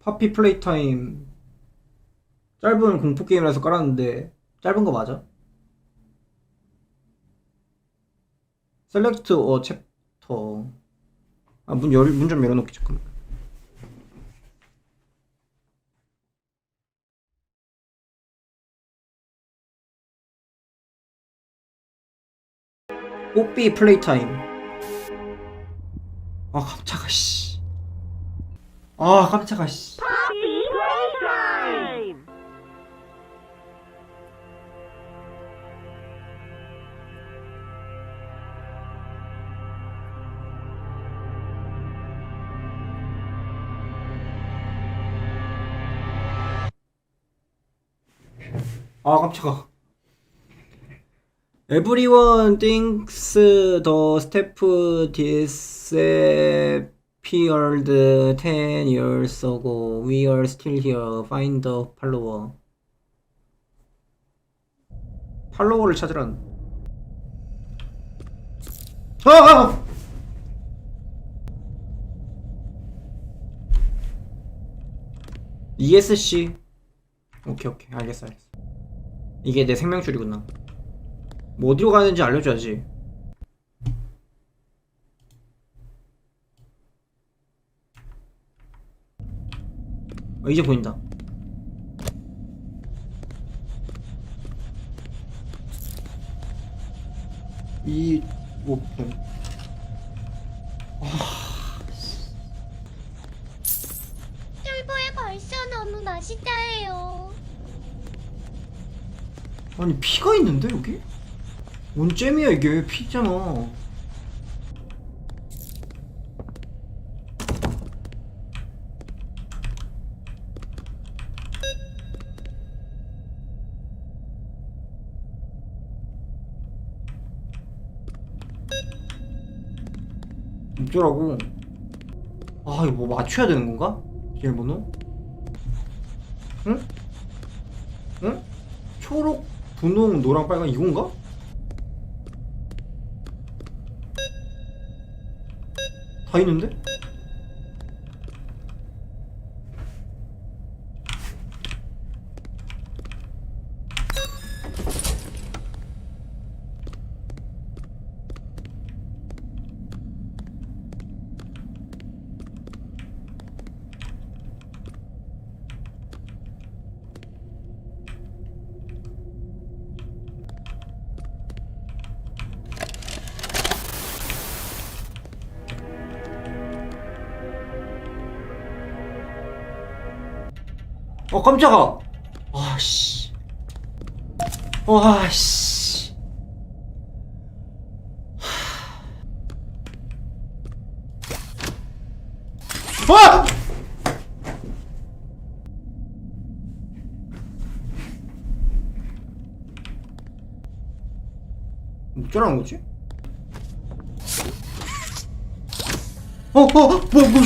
파피 플레이 타임 짧은 공포 게임이라서 깔았는데 짧은 거 맞아? 셀렉트 어 챕터 아 문 열 문 좀 열어놓기 잠깐만 뽀삐 플레이 타임 아 깜짝아 씨 아 깜짝아 씨아 깜짝아 Everyone thinks the step disappeared 10 years ago. We are still here. Find the follower. 팔로워를 찾으란. 아! 아! ESC. 오케이 오케이 알겠어 알겠어. 이게 내 생명줄이구나. 뭐 어디로 가는지 알려줘야지. 어, 이제 보인다. 이, 뭐, 뭐. 쫄보에 벌써 너무 맛있다해요. 아니, 피가 있는데, 여기? 뭔 잼이야, 이게. 피잖아. 어쩌라고. 아, 이거 뭐 맞춰야 되는 건가? 비밀번호? 응? 응? 초록, 분홍, 노랑, 빨강 이건가? 다 있는데? 어 깜짝아. 아씨. 와씨. 와! 어쩌라는 거지? 어, 어, 뭐, 뭐, 뭐,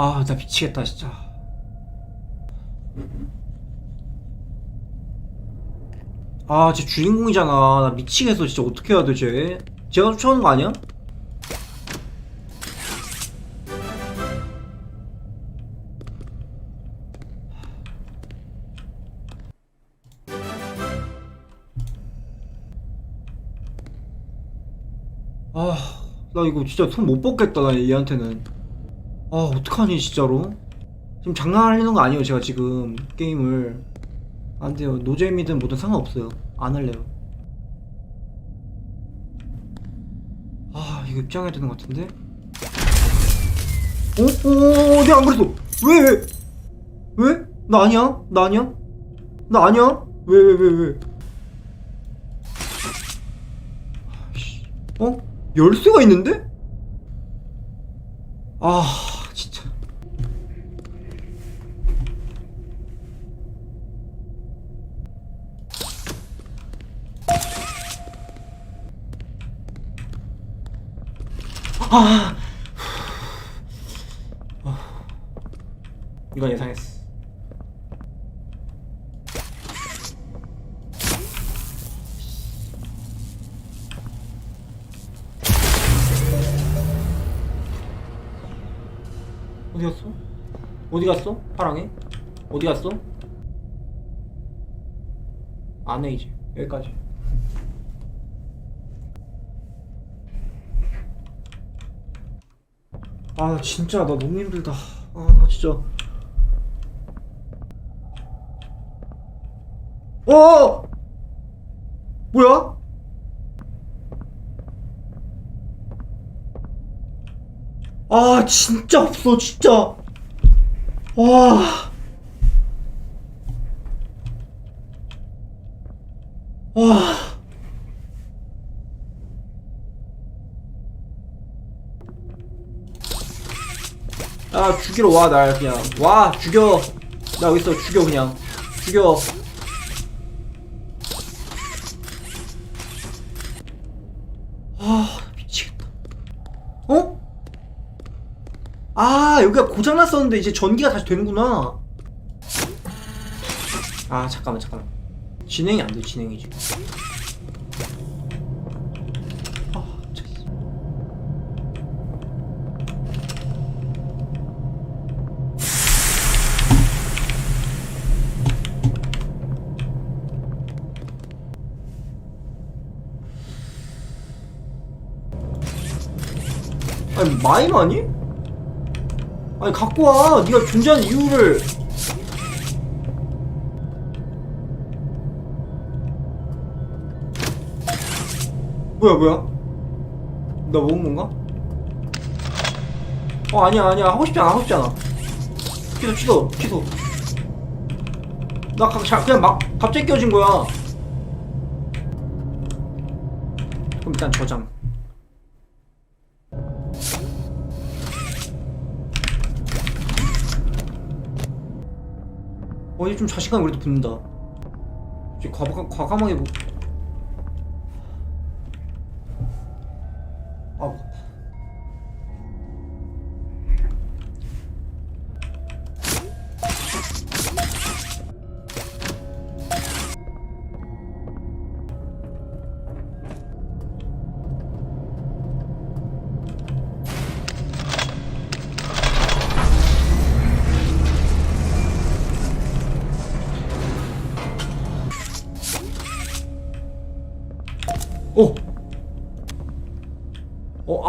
아, 나 미치겠다, 진짜. 아, 쟤 주인공이잖아. 나 미치겠어, 진짜. 어떻게 해야 돼, 쟤? 제가 쫓아오는 거 아니야? 아, 나 이거 진짜 손못 뻗겠다, 나 얘한테는. 아, 어떡하니, 진짜로? 지금 장난하는 거 아니에요, 제가 지금, 게임을. 안 돼요. 노잼이든 뭐든 상관없어요. 안 할래요. 아, 이거 입장해야 되는 것 같은데? 어? 어, 내가 안 그랬어! 왜, 왜? 왜? 나 아니야? 나 아니야? 나 아니야? 왜, 왜, 왜, 왜? 아이씨. 어? 열쇠가 있는데? 아, 진짜. 아. 아. 이건 예상했어. 어디 갔어? 어디 갔어? 파랑이? 어디 갔어? 안해 이제 여기까지. 아 진짜 나 너무 힘들다. 아 나 진짜. 어! 뭐야? 아 진짜 없어 진짜. 와. 와. 아 죽이러 와 날 그냥. 와 죽여. 나 여기 있어. 죽여 그냥. 죽여. 아 미치겠다. 어? 아 여기가 고장났었는데 이제 전기가 다시 되는구나. 아 잠깐만 잠깐만. 진행이 안 돼 진행이 지금 아 참. 아니 마임 아니? 아니 갖고 와. 네가 존재하는 이유를. 뭐야 뭐야? 나 먹은 건가? 어 아니야 아니야. 하고 싶지 않아 하고 싶지 않아. 취소 취소 취소 나 가, 자, 그냥 막 갑자기 껴진 거야. 그럼 일단 저장 어, 이제 좀 자신감이 그래도 붙는다. 과감, 과감하게 뭐.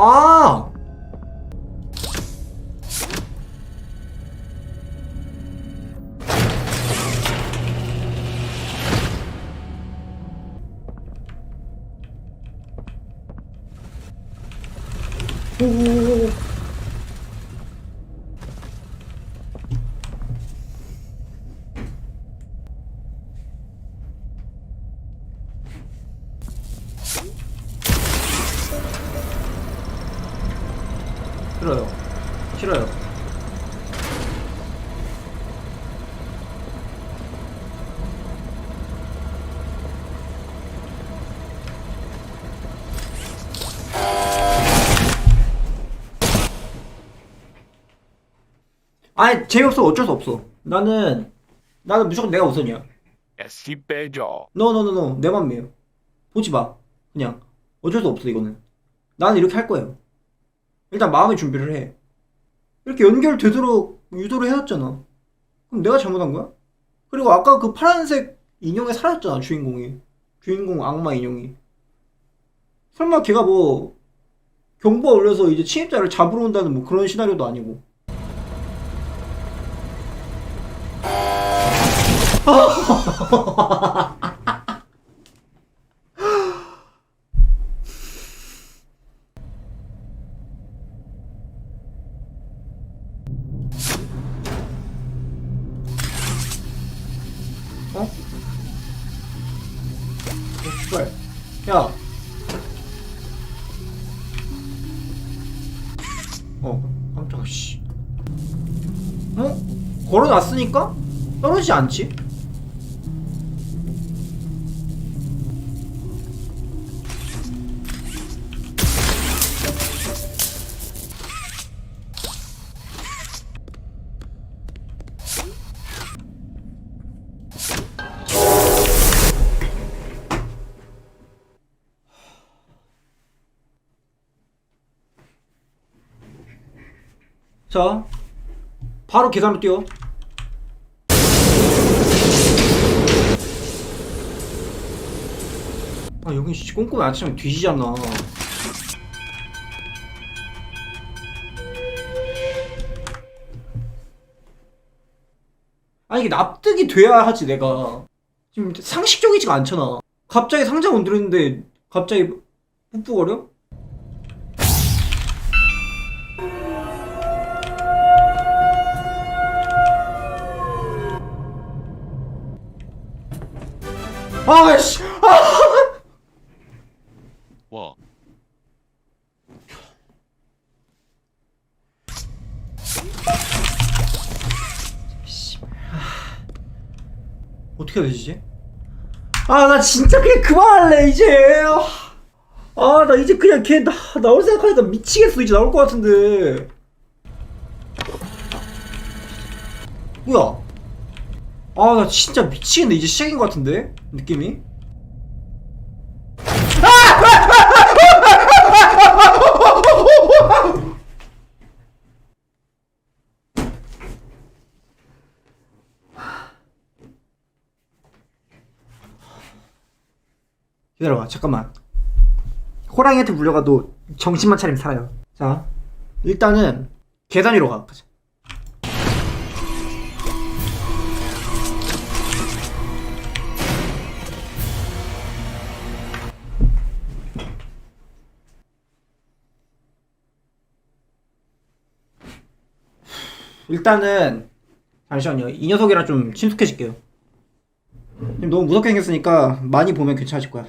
아! 싫어요. 싫어요. 아니 재미없어 어쩔 수 없어. 나는 나는 무조건 내가 우선이야. 씨 빼줘. 노노노노 내 맘이에요. 보지 마. 그냥 어쩔 수 없어 이거는. 나는 이렇게 할 거예요. 일단 마음의 준비를 해. 이렇게 연결되도록 유도를 해왔잖아. 그럼 내가 잘못한 거야? 그리고 아까 그 파란색 인형에 살았잖아 주인공이. 주인공 악마 인형이. 설마 걔가 뭐 경보가 울려서 이제 침입자를 잡으러 온다는 뭐 그런 시나리오도 아니고. 씨발. 야. 어, 깜짝아, 씨. 어? 걸어놨으니까? 떨어지지 않지? 자 바로 계단으로 뛰어. 아 여긴 씨 꼼꼼히 아침에 뒤지잖아 아니 이게 납득이 돼야 하지 내가. 지금 상식적이지가 않잖아. 갑자기 상자 건드렸는데 갑자기 뿌뿌거려? 아씨 아! 와. 어떻게 해야 되지? 아 나 진짜 그냥 그만할래 이제 아 나 이제 그냥 걔 나, 나올 생각하니까 미치겠어 이제 나올 것 같은데 뭐야 아 나 진짜 미치겠네. 이제 시작인 것 같은데? 느낌이? 기다려봐. 잠깐만. 호랑이한테 물려가도 정신만 차리면 살아요. 자 일단은 계단 위로 가 가자 일단은 잠시만요. 이 녀석이랑 좀 친숙해질게요. 지금 너무 무섭게 생겼으니까 많이 보면 괜찮아질 거야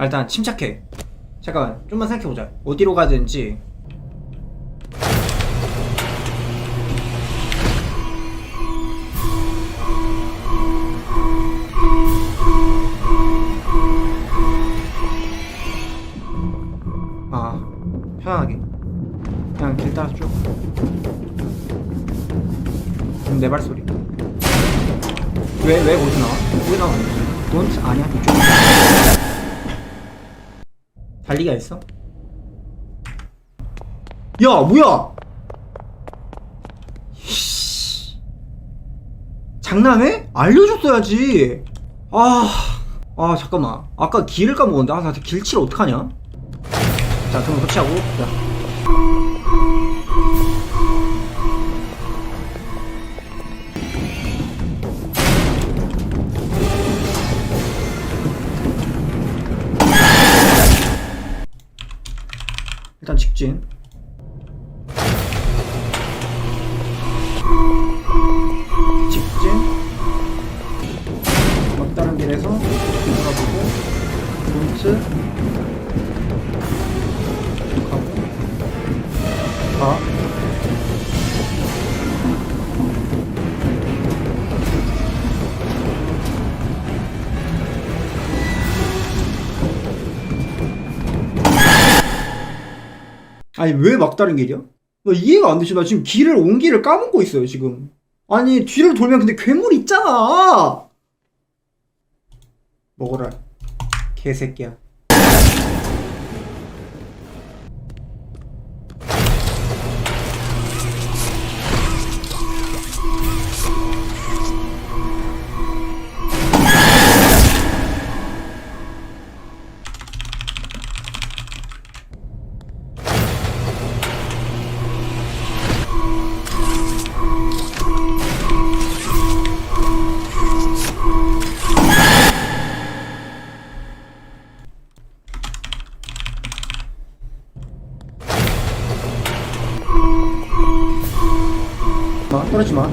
아, 일단 침착해. 잠깐만 좀만 생각해보자. 어디로 가야 되는지. 아 편안하게. 그냥 길 따라 쭉. 음, 내 발소리. 왜, 왜 어디 나와? 왜 나와? 넌 아니야 이쪽 달리기가 있어? 야 뭐야 이씨. 장난해? 알려줬어야지 아, 아 잠깐만 아까 길을 까먹었는데 아, 나 길칠 어떡하냐 자 그럼 터치하고 자 직진. 직진. 막다른 길에서 돌아보고 론트 아니 왜 막다른 길이야? 나 이해가 안 되지. 나 지금 길을 온 길을 까먹고 있어요 지금. 아니 뒤를 돌면 근데 괴물 있잖아. 먹어라 개새끼야.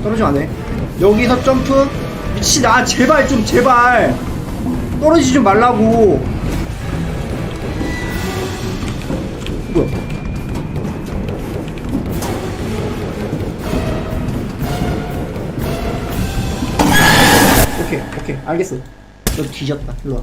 떨어지면 안돼. 여기서 점프. 미치나 제발 좀 제발. 떨어지지 좀 말라고. 뭐야? 오케이 오케이. 알겠어 너 뒤졌다. 일로와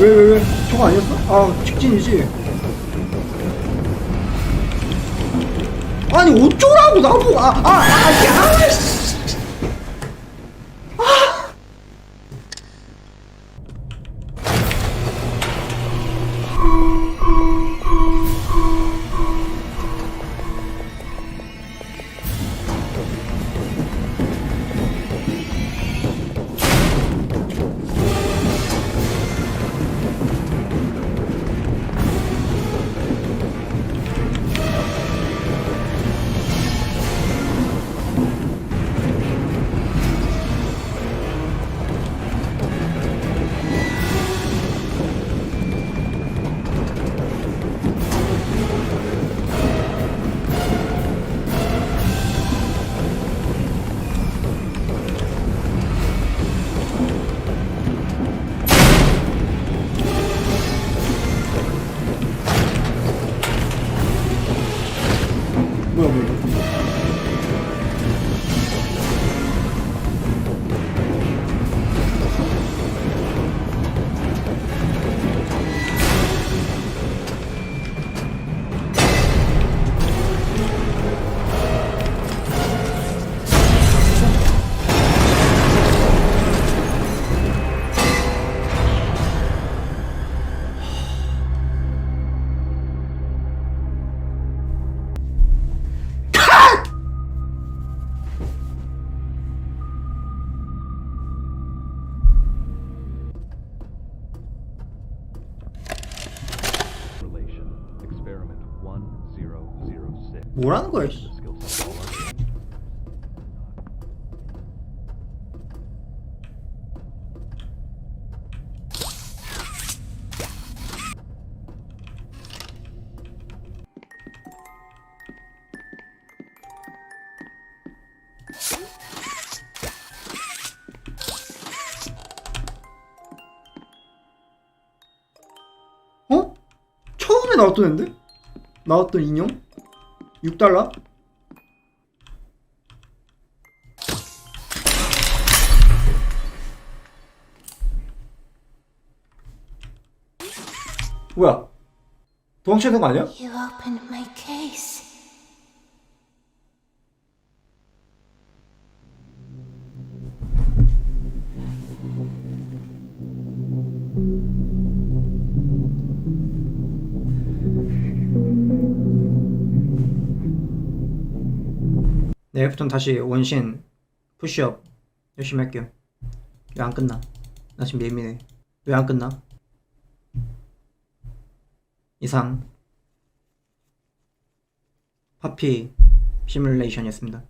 왜? 왜왜 왜? 저거 아니었어? 아 직진이지 아니 어쩌라고 나보고 아 아아 아, 아, 아, 씨. 뭐라는 거야 씨. 어? 처음에 나왔던 앤데? 나왔던 인형? 6달러? 뭐야? 도망쳐야 되는 거 아니야? You opened my case. 내일부터는 다시 원신 푸시업 열심히 할게요 왜 안 끝나? 나 지금 예민해 왜 안 끝나? 이상 파피 시뮬레이션이었습니다